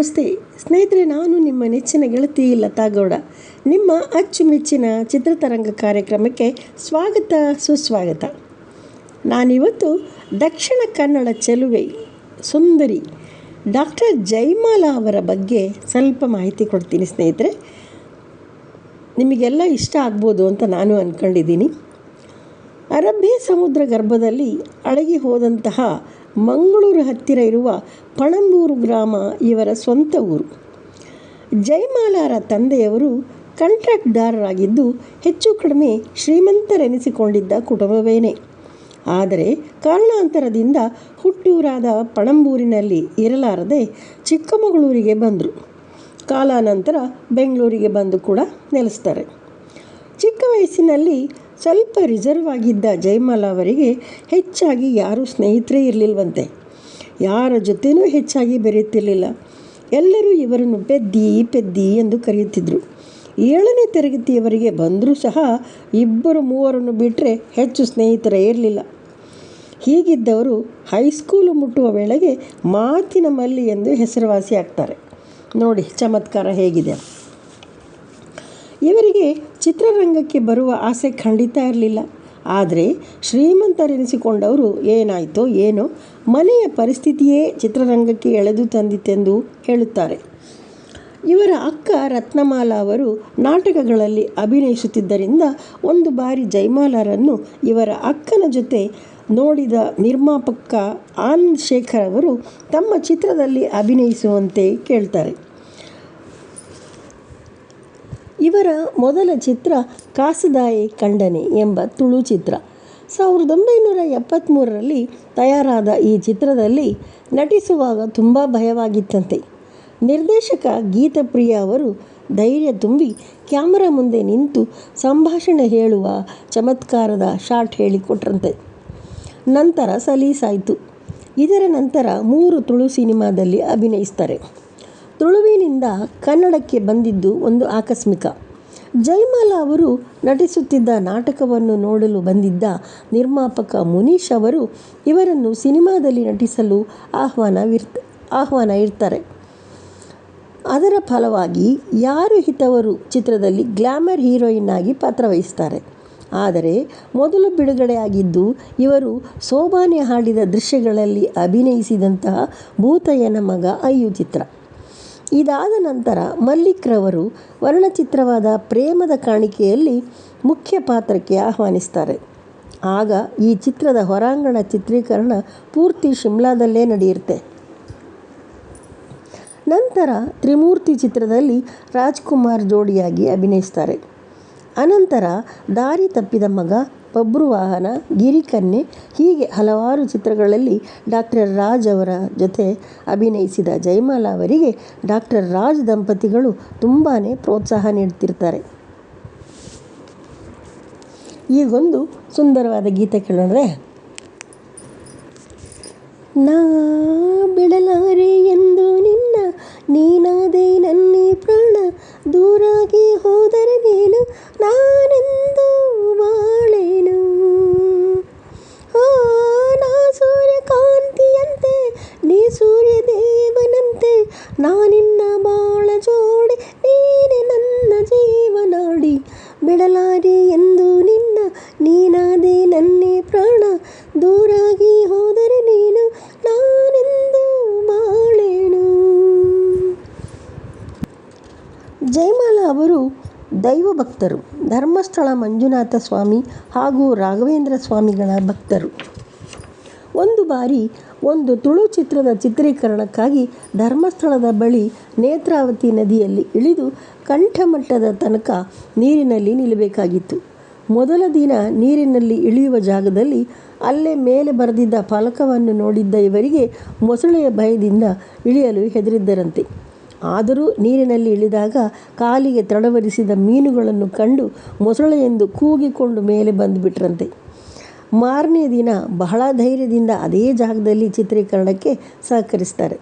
ನಮಸ್ತೆ. ಸ್ನೇಹಿತರೆ, ನಾನು ನಿಮ್ಮ ನೆಚ್ಚಿನ ಗೆಳತಿ ಲತಾ ಗೌಡ. ನಿಮ್ಮ ಅಚ್ಚುಮೆಚ್ಚಿನ ಚಿತ್ರತರಂಗ ಕಾರ್ಯಕ್ರಮಕ್ಕೆ ಸ್ವಾಗತ, ಸುಸ್ವಾಗತ. ನಾನಿವತ್ತು ದಕ್ಷಿಣ ಕನ್ನಡ ಚೆಲುವೆ ಸುಂದರಿ ಡಾಕ್ಟರ್ ಜೈಮಾಲಾ ಅವರ ಬಗ್ಗೆ ಸ್ವಲ್ಪ ಮಾಹಿತಿ ಕೊಡ್ತೀನಿ ಸ್ನೇಹಿತರೆ. ನಿಮಗೆಲ್ಲ ಇಷ್ಟ ಆಗ್ಬೋದು ಅಂತ ನಾನು ಅಂದ್ಕೊಂಡಿದ್ದೀನಿ ಅರಬ್ಬಿ ಸಮುದ್ರ ಗರ್ಭದಲ್ಲಿ ಅಡಗಿ ಹೋದಂತಹ ಮಂಗಳೂರು ಹತ್ತಿರ ಇರುವ ಪಣಂಬೂರು ಗ್ರಾಮ ಇವರ ಸ್ವಂತ ಊರು. ಜಯಮಾಲಾರ ತಂದೆಯವರು ಕಾಂಟ್ರಾಕ್ಟ್ದಾರರಾಗಿದ್ದು ಹೆಚ್ಚು ಕಡಿಮೆ ಶ್ರೀಮಂತರೆನಿಸಿಕೊಂಡಿದ್ದ ಕುಟುಂಬವೇನೆ. ಆದರೆ ಕಾರಣಾಂತರದಿಂದ ಹುಟ್ಟೂರಾದ ಪಣಂಬೂರಿನಲ್ಲಿ ಇರಲಾರದೆ ಚಿಕ್ಕಮಗಳೂರಿಗೆ ಬಂದರು. ಕಾಲಾನಂತರ ಬೆಂಗಳೂರಿಗೆ ಬಂದು ಕೂಡ ನೆಲೆಸ್ತಾರೆ. ಚಿಕ್ಕ ವಯಸ್ಸಿನಲ್ಲಿ ಸ್ವಲ್ಪ ರಿಸರ್ವ್ ಆಗಿದ್ದ ಜಯಮಾಲ ಅವರಿಗೆ ಹೆಚ್ಚಾಗಿ ಯಾರೂ ಸ್ನೇಹಿತರೇ ಇರಲಿಲ್ವಂತೆ. ಯಾರ ಜೊತೆಯೂ ಹೆಚ್ಚಾಗಿ ಬೆರೆಯುತ್ತಿರಲಿಲ್ಲ. ಎಲ್ಲರೂ ಇವರನ್ನು ಪೆದ್ದಿ ಪೆದ್ದಿ ಎಂದು ಕರೆಯುತ್ತಿದ್ದರು ಏಳನೇ ತರಗತಿಯವರಿಗೆ ಬಂದರೂ ಸಹ ಇಬ್ಬರು ಮೂವರನ್ನು ಬಿಟ್ಟರೆ ಹೆಚ್ಚು ಸ್ನೇಹಿತರೇ ಇರಲಿಲ್ಲ. ಹೀಗಿದ್ದವರು ಹೈಸ್ಕೂಲು ಮುಟ್ಟುವ ವೇಳೆಗೆ ಮಾತಿನ ಮಲ್ಲಿ ಎಂದು ಹೆಸರುವಾಸಿ ಆಗ್ತಾರೆ ನೋಡಿ, ಚಮತ್ಕಾರ ಹೇಗಿದೆ. ಇವರಿಗೆ ಚಿತ್ರರಂಗಕ್ಕೆ ಬರುವ ಆಸೆ ಖಂಡಿತ ಇರಲಿಲ್ಲ. ಆದರೆ ಶ್ರೀಮಂತರೆನಿಸಿಕೊಂಡವರು ಏನಾಯಿತೋ ಏನೋ ಮನೆಯ ಪರಿಸ್ಥಿತಿಯೇ ಚಿತ್ರರಂಗಕ್ಕೆ ಎಳೆದು ತಂದಿತೆಂದು ಹೇಳುತ್ತಾರೆ. ಇವರ ಅಕ್ಕ ರತ್ನಮಾಲಾ ಅವರು ನಾಟಕಗಳಲ್ಲಿ ಅಭಿನಯಿಸುತ್ತಿದ್ದರಿಂದ ಒಂದು ಬಾರಿ ಜೈಮಾಲರನ್ನು ಇವರ ಅಕ್ಕನ ಜೊತೆ ನೋಡಿದ ನಿರ್ಮಾಪಕ ಆನಂದ್ ಶೇಖರ್ ಅವರು ತಮ್ಮ ಚಿತ್ರದಲ್ಲಿ ಅಭಿನಯಿಸುವಂತೆ ಕೇಳ್ತಾರೆ. ಇವರ ಮೊದಲ ಚಿತ್ರ ಕಾಸದಾಯಿ ಖಂಡನೆ ಎಂಬ ತುಳು ಚಿತ್ರ. ಸಾವಿರದ ಒಂಬೈನೂರ ಎಪ್ಪತ್ತ್ಮೂರರಲ್ಲಿ ತಯಾರಾದ ಈ ಚಿತ್ರದಲ್ಲಿ ನಟಿಸುವಾಗ ತುಂಬ ಭಯವಾಗಿತ್ತಂತೆ. ನಿರ್ದೇಶಕ ಗೀತಪ್ರಿಯ ಅವರು ಧೈರ್ಯ ತುಂಬಿ ಕ್ಯಾಮರಾ ಮುಂದೆ ನಿಂತು ಸಂಭಾಷಣೆ ಹೇಳುವ ಚಮತ್ಕಾರದ ಶಾಟ್ ಹೇಳಿಕೊಟ್ರಂತೆ. ನಂತರ ಸಲೀಸಾಯಿತು. ಇದರ ನಂತರ ಮೂರು ತುಳು ಸಿನಿಮಾದಲ್ಲಿ ಅಭಿನಯಿಸ್ತಾರೆ. ತುಳುವಿನಿಂದ ಕನ್ನಡಕ್ಕೆ ಬಂದಿದ್ದು ಒಂದು ಆಕಸ್ಮಿಕ. ಜಯಮಾಲ ಅವರು ನಟಿಸುತ್ತಿದ್ದ ನಾಟಕವನ್ನು ನೋಡಲು ಬಂದಿದ್ದ ನಿರ್ಮಾಪಕ ಮುನೀಶ್ ಅವರು ಇವರನ್ನು ಸಿನಿಮಾದಲ್ಲಿ ನಟಿಸಲು ಆಹ್ವಾನವಿರ್ತ ಆಹ್ವಾನ ಇರ್ತಾರೆ ಅದರ ಫಲವಾಗಿ ಯಾರು ಹಿತವರು ಚಿತ್ರದಲ್ಲಿ ಗ್ಲ್ಯಾಮರ್ ಹೀರೋಯಿನ್ ಆಗಿ ಪಾತ್ರವಹಿಸ್ತಾರೆ ಆದರೆ ಮೊದಲು ಬಿಡುಗಡೆಯಾಗಿದ್ದು ಇವರು ಸೋಬಾನೆ ಹಾಡಿದ ದೃಶ್ಯಗಳಲ್ಲಿ ಅಭಿನಯಿಸಿದಂತಹ ಭೂತಯ್ಯನ ಮಗ ಅಯ್ಯು ಚಿತ್ರ. ಇದಾದ ನಂತರ ಮಲ್ಲಿಕ್ರವರು ವರ್ಣಚಿತ್ರವಾದ ಪ್ರೇಮದ ಕಾಣಿಕೆಯಲ್ಲಿ ಮುಖ್ಯ ಪಾತ್ರಕ್ಕೆ ಆಹ್ವಾನಿಸ್ತಾರೆ. ಆಗ ಈ ಚಿತ್ರದ ಹೊರಾಂಗಣ ಚಿತ್ರೀಕರಣ ಪೂರ್ತಿ ಶಿಮ್ಲಾದಲ್ಲೇ ನಡೆಯುತ್ತೆ. ನಂತರ ತ್ರಿಮೂರ್ತಿ ಚಿತ್ರದಲ್ಲಿ ರಾಜ್ಕುಮಾರ್ ಜೋಡಿಯಾಗಿ ಅಭಿನಯಿಸ್ತಾರೆ. ಅನಂತರ ದಾರಿ ತಪ್ಪಿದ ಮಗ ಬಬ್ರುವಾಹನ ಗಿರಿಕನ್ಯೆ ಹೀಗೆ ಹಲವಾರು ಚಿತ್ರಗಳಲ್ಲಿ ಡಾಕ್ಟರ್ ರಾಜ್ ಅವರ ಜೊತೆ ಅಭಿನಯಿಸಿದ ಜಯಮಾಲಾ ಅವರಿಗೆ ಡಾಕ್ಟರ್ ರಾಜ್ ದಂಪತಿಗಳು ತುಂಬಾ ಪ್ರೋತ್ಸಾಹ ನೀಡ್ತಿರ್ತಾರೆ. ಈಗೊಂದು ಸುಂದರವಾದ ಗೀತೆ ಕೇಳಿದ್ರೆ ನಾ ಬಿಡಲಾರೆ ಎಂದು ನಿನ್ನ ನೀನಾದೆ ನನ್ನೇ ಪ್ರಾಣ, ದೂರಾಗಿ ಹೋದರೆ ನೀನು ದೈವ ಭಕ್ತರು ಧರ್ಮಸ್ಥಳ ಮಂಜುನಾಥ ಸ್ವಾಮಿ ಹಾಗೂ ರಾಘವೇಂದ್ರ ಸ್ವಾಮಿಗಳ ಭಕ್ತರು. ಒಂದು ಬಾರಿ ಒಂದು ತುಳು ಚಿತ್ರದ ಚಿತ್ರೀಕರಣಕ್ಕಾಗಿ ಧರ್ಮಸ್ಥಳದ ಬಳಿ ನೇತ್ರಾವತಿ ನದಿಯಲ್ಲಿ ಇಳಿದು ಕಂಠಮಟ್ಟದ ತನಕ ನೀರಿನಲ್ಲಿ ನಿಲ್ಲಬೇಕಾಗಿತ್ತು. ಮೊದಲ ದಿನ ನೀರಿನಲ್ಲಿ ಇಳಿಯುವ ಜಾಗದಲ್ಲಿ ಅಲ್ಲೇ ಮೇಲೆ ಬರೆದಿದ್ದ ಫಲಕವನ್ನು ನೋಡಿದ್ದ ಇವರಿಗೆ ಮೊಸಳೆಯ ಭಯದಿಂದ ಇಳಿಯಲು ಹೆದರಿದ್ದರಂತೆ. ಆದರೂ ನೀರಿನಲ್ಲಿ ಇಳಿದಾಗ ಕಾಲಿಗೆ ತಡವರಿಸಿದ ಮೀನುಗಳನ್ನು ಕಂಡು ಮೊಸಳೆ ಎಂದು ಕೂಗಿಕೊಂಡು ಮೇಲೆ ಬಂದುಬಿಟ್ರಂತೆ. ಮಾರನೇ ದಿನ ಬಹಳ ಧೈರ್ಯದಿಂದ ಅದೇ ಜಾಗದಲ್ಲಿ ಚಿತ್ರೀಕರಣಕ್ಕೆ ಸಹಕರಿಸ್ತಾರೆ.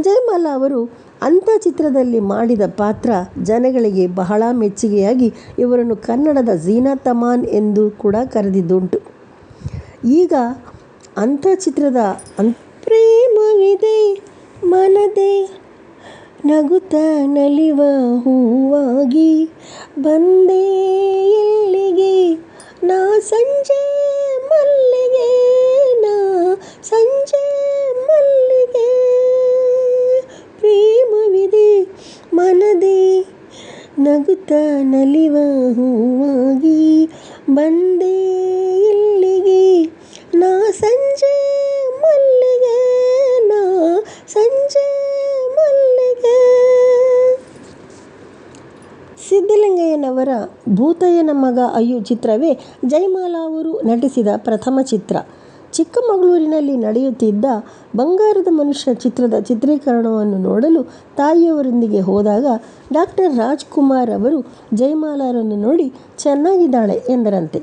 ಜಯಮಾಲ ಅವರು ಅಂಥ ಚಿತ್ರದಲ್ಲಿ ಮಾಡಿದ ಪಾತ್ರ ಜನಗಳಿಗೆ ಬಹಳ ಮೆಚ್ಚುಗೆಯಾಗಿ ಇವರನ್ನು ಕನ್ನಡದ ಝೀನಾ ತಮಾನ್ ಎಂದು ಕೂಡ ಕರೆದಿದ್ದುಂಟು. ಈಗ ಅಂಥ ಚಿತ್ರದ ಅನ್ ಪ್ರೇಮವಿದೆ, ಮನದೆ ನಗುತ್ತ ನಲಿವ ಹೂವಾಗಿ ಬಂದೆ ಸಿದ್ಧಲಿಂಗಯ್ಯನವರ ಭೂತಯ್ಯನ ಮಗ ಅಯ್ಯು ಚಿತ್ರವೇ, ಜಯಮಾಲಾ ಅವರು ನಟಿಸಿದ ಪ್ರಥಮ ಚಿತ್ರ. ಚಿಕ್ಕಮಗಳೂರಿನಲ್ಲಿ ನಡೆಯುತ್ತಿದ್ದ ಬಂಗಾರದ ಮನುಷ್ಯ ಚಿತ್ರದ ಚಿತ್ರೀಕರಣವನ್ನು ನೋಡಲು ತಾಯಿಯವರೊಂದಿಗೆ ಹೋದಾಗ ಡಾಕ್ಟರ್ ರಾಜ್ಕುಮಾರ್ ಅವರು ಜಯಮಾಲಾರನ್ನು ನೋಡಿ ಚೆನ್ನಾಗಿದ್ದಾಳೆ ಎಂದರಂತೆ.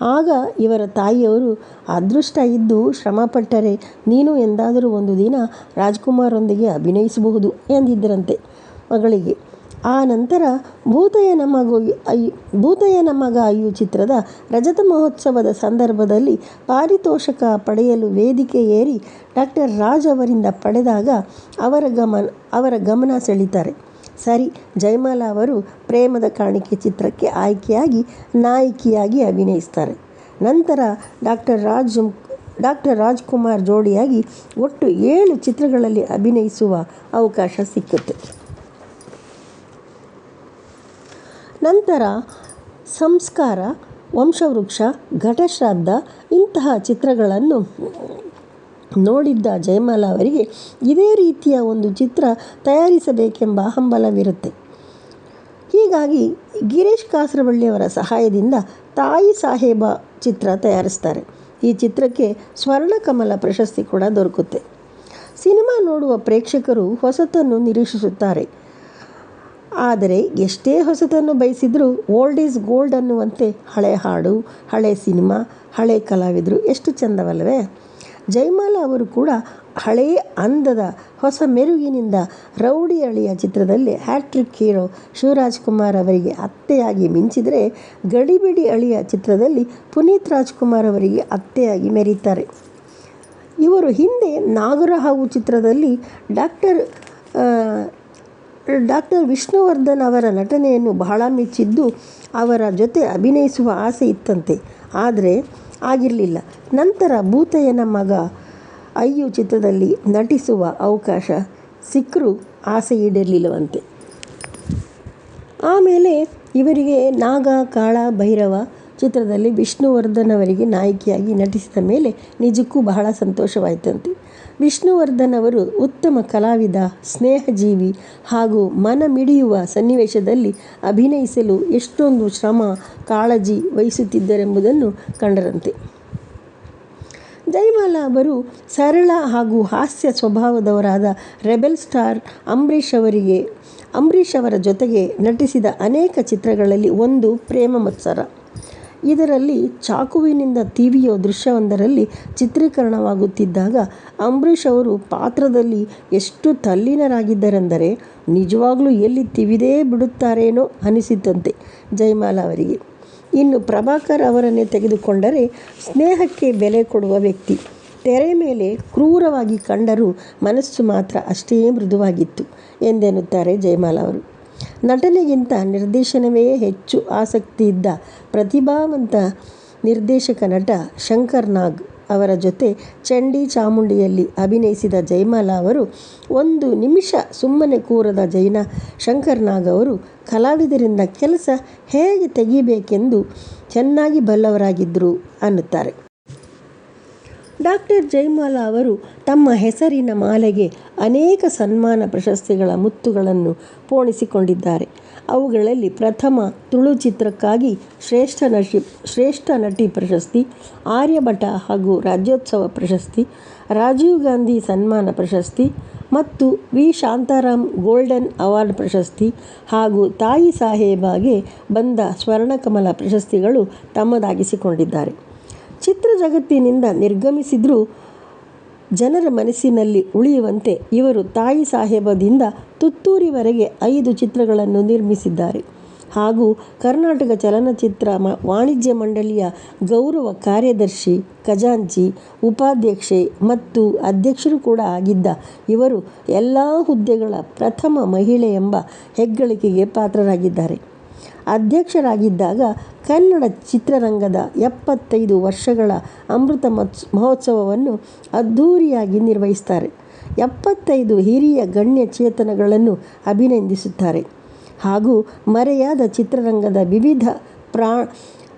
ಆಗ ಇವರ ತಾಯಿಯವರು, ಅದೃಷ್ಟ ಇದ್ದು ಶ್ರಮಪಟ್ಟರೆ ನೀನು ಎಂದಾದರೂ ಒಂದು ದಿನ ರಾಜ್ಕುಮಾರೊಂದಿಗೆ ಅಭಿನಯಿಸಬಹುದು ಎಂದಿದ್ದರಂತೆ. ಮಗಳಿಗೆ ಆ ನಂತರ ಭೂತಯ್ಯನ ಮಗು ಅಯ್ಯು ಭೂತಯ್ಯನ ಮಗ ಅಯ್ಯು ಚಿತ್ರದ ರಜತ ಮಹೋತ್ಸವದ ಸಂದರ್ಭದಲ್ಲಿ ಪಾರಿತೋಷಕ ಪಡೆಯಲು ವೇದಿಕೆ ಏರಿ ಡಾಕ್ಟರ್ ರಾಜ್ ಅವರಿಂದ ಪಡೆದಾಗ ಅವರ ಗಮನ ಅವರ ಗಮನ ಸೆಳೀತಾರೆ. ಸರಿ, ಜಯಮಾಲಾ ಅವರು ಪ್ರೇಮದ ಕಾಣಿಕೆ ಚಿತ್ರಕ್ಕೆ ಆಯ್ಕೆಯಾಗಿ ನಾಯಕಿಯಾಗಿ ಅಭಿನಯಿಸ್ತಾರೆ. ನಂತರ ಡಾಕ್ಟರ್ ರಾಜ್, ಡಾಕ್ಟರ್ ರಾಜ್ಕುಮಾರ್ ಜೋಡಿಯಾಗಿ ಒಟ್ಟು ಏಳು ಚಿತ್ರಗಳಲ್ಲಿ ಅಭಿನಯಿಸುವ ಅವಕಾಶ ಸಿಕ್ಕುತ್ತೆ. ನಂತರ ಸಂಸ್ಕಾರ, ವಂಶವೃಕ್ಷ, ಘಟಶ್ರಾದ್ದ ಇಂತಹ ಚಿತ್ರಗಳನ್ನು ನೋಡಿದ್ದ ಜಯಮಾಲ ಅವರಿಗೆ ಇದೇ ರೀತಿಯ ಒಂದು ಚಿತ್ರ ತಯಾರಿಸಬೇಕೆಂಬ ಹಂಬಲವಿರುತ್ತೆ. ಹೀಗಾಗಿ ಗಿರೀಶ್ ಕಾಸರವಳ್ಳಿಯವರ ಸಹಾಯದಿಂದ ತಾಯಿ ಸಾಹೇಬ ಚಿತ್ರ ತಯಾರಿಸ್ತಾರೆ. ಈ ಚಿತ್ರಕ್ಕೆ ಸ್ವರ್ಣಕಮಲ ಪ್ರಶಸ್ತಿ ಕೂಡ ದೊರಕುತ್ತೆ. ಸಿನಿಮಾ ನೋಡುವ ಪ್ರೇಕ್ಷಕರು ಹೊಸತನ್ನು ನಿರೀಕ್ಷಿಸುತ್ತಾರೆ. ಆದರೆ ಎಷ್ಟೇ ಹೊಸತನ್ನು ಬಯಸಿದರೂ ಓಲ್ಡ್ ಈಸ್ ಗೋಲ್ಡ್ ಅನ್ನುವಂತೆ ಹಳೆ ಹಾಡು, ಹಳೆ ಸಿನಿಮಾ, ಹಳೆ ಕಲಾವಿದರು ಎಷ್ಟು ಚಂದವಲ್ಲವೇ? ಜಯಮಾಲ ಅವರು ಕೂಡ ಹಳೆಯ ಅಂದದ ಹೊಸ ಮೆರುಗಿನಿಂದ ರೌಡಿ ಅಳಿಯ ಚಿತ್ರದಲ್ಲಿ ಹ್ಯಾಟ್ರಿಕ್ ಹೀರೋ ಶಿವರಾಜ್ಕುಮಾರ್ ಅವರಿಗೆ ಅತ್ತೆಯಾಗಿ ಮಿಂಚಿದರೆ ಗಡಿಬಿಡಿ ಅಳಿಯ ಚಿತ್ರದಲ್ಲಿ ಪುನೀತ್ ರಾಜ್ಕುಮಾರ್ ಅವರಿಗೆ ಅತ್ತೆಯಾಗಿ ಮೆರೀತಾರೆ. ಇವರು ಹಿಂದೆ ನಾಗರಹಾವು ಚಿತ್ರದಲ್ಲಿ ಡಾಕ್ಟರ್ ಡಾಕ್ಟರ್ ವಿಷ್ಣುವರ್ಧನ್ ಅವರ ನಟನೆಯನ್ನು ಬಹಳ ಮೆಚ್ಚಿದ್ದು ಅವರ ಜೊತೆ ಅಭಿನಯಿಸುವ ಆಸೆ ಇತ್ತಂತೆ. ಆದರೆ ಆಗಿರಲಿಲ್ಲ. ನಂತರ ಭೂತಯ್ಯನ ಮಗ ಅಯ್ಯು ಚಿತ್ರದಲ್ಲಿ ನಟಿಸುವ ಅವಕಾಶ ಸಿಕ್ಕರೂ ಆಸೆ ಈಡೇರಲಿಲ್ಲವಂತೆ. ಆಮೇಲೆ ಇವರಿಗೆ ನಾಗ, ಕಾಳ, ಭೈರವ ಚಿತ್ರದಲ್ಲಿ ವಿಷ್ಣುವರ್ಧನ್ ಅವರಿಗೆ ನಾಯಕಿಯಾಗಿ ನಟಿಸಿದ ಮೇಲೆ ನಿಜಕ್ಕೂ ಬಹಳ ಸಂತೋಷವಾಯಿತಂತೆ. ವಿಷ್ಣುವರ್ಧನ್ ಅವರು ಉತ್ತಮ ಕಲಾವಿದ, ಸ್ನೇಹಜೀವಿ ಹಾಗೂ ಮನ ಮಿಡಿಯುವ ಸನ್ನಿವೇಶದಲ್ಲಿ ಅಭಿನಯಿಸಲು ಎಷ್ಟೊಂದು ಶ್ರಮ, ಕಾಳಜಿ ವಹಿಸುತ್ತಿದ್ದರೆಂಬುದನ್ನು ಕಂಡರಂತೆ. ಜಯಮಾಲಾ ಅವರು ಸರಳ ಹಾಗೂ ಹಾಸ್ಯ ಸ್ವಭಾವದವರಾದ ರೆಬೆಲ್ ಸ್ಟಾರ್ ಅಂಬರೀಷ್ ಅವರಿಗೆ, ಅಂಬರೀಷ್ ಅವರ ಜೊತೆಗೆ ನಟಿಸಿದ ಅನೇಕ ಚಿತ್ರಗಳಲ್ಲಿ ಒಂದು ಪ್ರೇಮ ಮತ್ಸರ. ಇದರಲ್ಲಿ ಚಾಕುವಿನಿಂದ ತಿವಿಯೋ ದೃಶ್ಯವೊಂದರಲ್ಲಿ ಚಿತ್ರೀಕರಣವಾಗುತ್ತಿದ್ದಾಗ ಅಂಬರೀಷ್ ಅವರು ಪಾತ್ರದಲ್ಲಿ ಎಷ್ಟು ತಲ್ಲೀನರಾಗಿದ್ದರೆಂದರೆ, ನಿಜವಾಗ್ಲೂ ಎಲ್ಲಿ ತಿವಿದೇ ಬಿಡುತ್ತಾರೇನೋ ಅನಿಸಿತಂತೆ ಜಯಮಾಲಾ ಅವರಿಗೆ. ಇನ್ನು ಪ್ರಭಾಕರ್ ಅವರನ್ನೇ ತೆಗೆದುಕೊಂಡರೆ ಸ್ನೇಹಕ್ಕೆ ಬೆಲೆ ಕೊಡುವ ವ್ಯಕ್ತಿ. ತೆರೆ ಮೇಲೆ ಕ್ರೂರವಾಗಿ ಕಂಡರೂ ಮನಸ್ಸು ಮಾತ್ರ ಅಷ್ಟೇ ಮೃದುವಾಗಿತ್ತು ಎಂದೆನ್ನುತ್ತಾರೆ ಜಯಮಾಲಾ ಅವರು. ನಟನೆಗಿಂತ ನಿರ್ದೇಶನವೇ ಹೆಚ್ಚು ಆಸಕ್ತಿ ಇದ್ದ ಪ್ರತಿಭಾವಂತ ನಿರ್ದೇಶಕ ನಟ ಶಂಕರ್ ನಾಗ್ ಅವರ ಜೊತೆ ಚಂಡಿ ಚಾಮುಂಡಿಯಲ್ಲಿ ಅಭಿನಯಿಸಿದ ಜಯಮಾಲಾ ಅವರು ಒಂದು ನಿಮಿಷ ಸುಮ್ಮನೆ ಕೂರದ ಜೈನ ಶಂಕರ್ ನಾಗ್ ಅವರು ಕಲಾವಿದರಿಂದ ಕೆಲಸ ಹೇಗೆ ತೆಗಿಬೇಕೆಂದು ಚೆನ್ನಾಗಿ ಬಲ್ಲವರಾಗಿದ್ದರು ಅನ್ನುತ್ತಾರೆ. ಡಾಕ್ಟರ್ ಜಯಮಾಲಾ ಅವರು ತಮ್ಮ ಹೆಸರಿನ ಮಾಲೆಗೆ ಅನೇಕ ಸನ್ಮಾನ ಪ್ರಶಸ್ತಿಗಳ ಮುತ್ತುಗಳನ್ನು ಪೋಣಿಸಿಕೊಂಡಿದ್ದಾರೆ. ಅವುಗಳಲ್ಲಿ ಪ್ರಥಮ ತುಳು ಚಿತ್ರಕ್ಕಾಗಿ ಶ್ರೇಷ್ಠ ನಟಿ ಶ್ರೇಷ್ಠ ನಟಿ ಪ್ರಶಸ್ತಿ, ಆರ್ಯಭಟ ಹಾಗೂ ರಾಜ್ಯೋತ್ಸವ ಪ್ರಶಸ್ತಿ, ರಾಜೀವ್ ಗಾಂಧಿ ಸನ್ಮಾನ ಪ್ರಶಸ್ತಿ ಮತ್ತು ವಿ. ಶಾಂತಾರಾಮ್ ಗೋಲ್ಡನ್ ಅವಾರ್ಡ್ ಪ್ರಶಸ್ತಿ ಹಾಗೂ ತಾಯಿ ಸಾಹೇಬಾಗೆ ಬಂದ ಸ್ವರ್ಣಕಮಲ ಪ್ರಶಸ್ತಿಗಳು ತಮ್ಮದಾಗಿಸಿಕೊಂಡಿದ್ದಾರೆ. ಚಿತ್ರ ಜಗತ್ತಿನಿಂದ ನಿರ್ಗಮಿಸಿದರೂ ಜನರ ಮನಸ್ಸಿನಲ್ಲಿ ಉಳಿಯುವಂತೆ ಇವರು ತಾಯಿ ಸಾಹೇಬದಿಂದ ತುತ್ತೂರಿವರೆಗೆ ಐದು ಚಿತ್ರಗಳನ್ನು ನಿರ್ಮಿಸಿದ್ದಾರೆ. ಹಾಗೂ ಕರ್ನಾಟಕ ಚಲನಚಿತ್ರ ವಾಣಿಜ್ಯ ಮಂಡಳಿಯ ಗೌರವ ಕಾರ್ಯದರ್ಶಿ ಖಜಾಂಚಿ, ಉಪಾಧ್ಯಕ್ಷೆ ಮತ್ತು ಅಧ್ಯಕ್ಷರು ಕೂಡ ಆಗಿದ್ದ ಇವರು ಎಲ್ಲ ಹುದ್ದೆಗಳ ಪ್ರಥಮ ಮಹಿಳೆ ಎಂಬ ಹೆಗ್ಗಳಿಕೆಗೆ ಪಾತ್ರರಾಗಿದ್ದಾರೆ. ಅಧ್ಯಕ್ಷರಾಗಿದ್ದಾಗ ಕನ್ನಡ ಚಿತ್ರರಂಗದ ಎಪ್ಪತ್ತೈದು ವರ್ಷಗಳ ಅಮೃತ ಮಹೋತ್ಸವವನ್ನು ಅದ್ಧೂರಿಯಾಗಿ ನಿರ್ವಹಿಸ್ತಾರೆ ಎಪ್ಪತ್ತೈದು ಹಿರಿಯ ಗಣ್ಯ ಚೇತನಗಳನ್ನು ಅಭಿನಂದಿಸುತ್ತಾರೆ. ಹಾಗೂ ಮರೆಯಾದ ಚಿತ್ರರಂಗದ ವಿವಿಧ ಪ್ರಾ,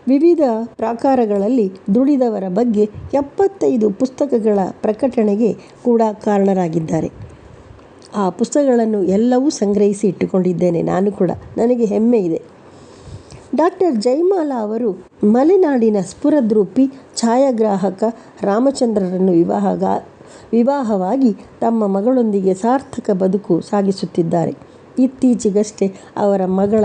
ವಿವಿಧ ಪ್ರಾಕಾರಗಳಲ್ಲಿ ದುಡಿದವರ ಬಗ್ಗೆ ಎಪ್ಪತ್ತೈದು ಪುಸ್ತಕಗಳ ಪ್ರಕಟಣೆಗೆ ಕೂಡ ಕಾರಣರಾಗಿದ್ದಾರೆ. ಆ ಪುಸ್ತಕಗಳನ್ನು ಎಲ್ಲವೂ ಸಂಗ್ರಹಿಸಿ ಇಟ್ಟುಕೊಂಡಿದ್ದೇನೆ. ನಾನು ಕೂಡ. ನನಗೆ ಹೆಮ್ಮೆ ಇದೆ. ಡಾಕ್ಟರ್ ಜಯಮಾಲಾ ಅವರು ಮಲೆನಾಡಿನ ಸ್ಫುರದ್ರೂಪಿ ಛಾಯಾಗ್ರಾಹಕ ರಾಮಚಂದ್ರರನ್ನು ವಿವಾಹ ವಿವಾಹವಾಗಿ ತಮ್ಮ ಮಗಳೊಂದಿಗೆ ಸಾರ್ಥಕ ಬದುಕು ಸಾಗಿಸುತ್ತಿದ್ದಾರೆ. ಇತ್ತೀಚೆಗಷ್ಟೇ ಅವರ ಮಗಳ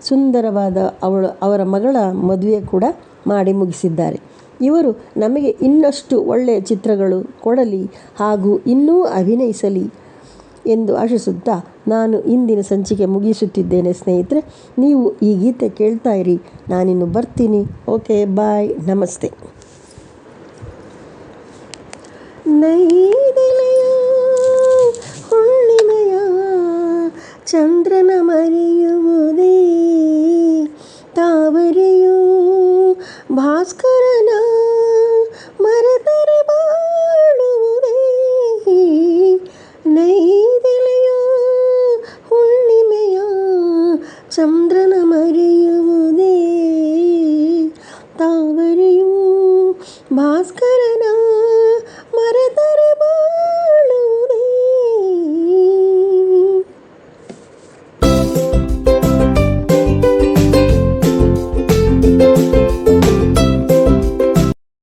ಸುಂದರವಾದ ಅವಳು, ಅವರ ಮಗಳ ಮದುವೆ ಕೂಡ ಮಾಡಿ ಮುಗಿಸಿದ್ದಾರೆ. ಇವರು ನಮಗೆ ಇನ್ನಷ್ಟು ಒಳ್ಳೆಯ ಚಿತ್ರಗಳು ಕೊಡಲಿ ಹಾಗೂ ಇನ್ನೂ ಅಭಿನಯಿಸಲಿ ಎಂದು ಆಶಿಸುತ್ತಾ ನಾನು ಇಂದಿನ ಸಂಚಿಕೆ ಮುಗಿಸುತ್ತಿದ್ದೇನೆ, ಸ್ನೇಹಿತರೆ. ನೀವು ಈ ಗೀತೆ ಕೇಳ್ತಾ ಇರಿ. ನಾನಿನ್ನು ಬರ್ತೀನಿ. Okay, bye. ನಮಸ್ತೆ. ಚಂದ್ರನ ಮರೆಯುವುದೇ ನೈದೆಲೆಯ ಹುಣ್ಣಿಮೆಯ ಚಂದ್ರನ ಮರೆ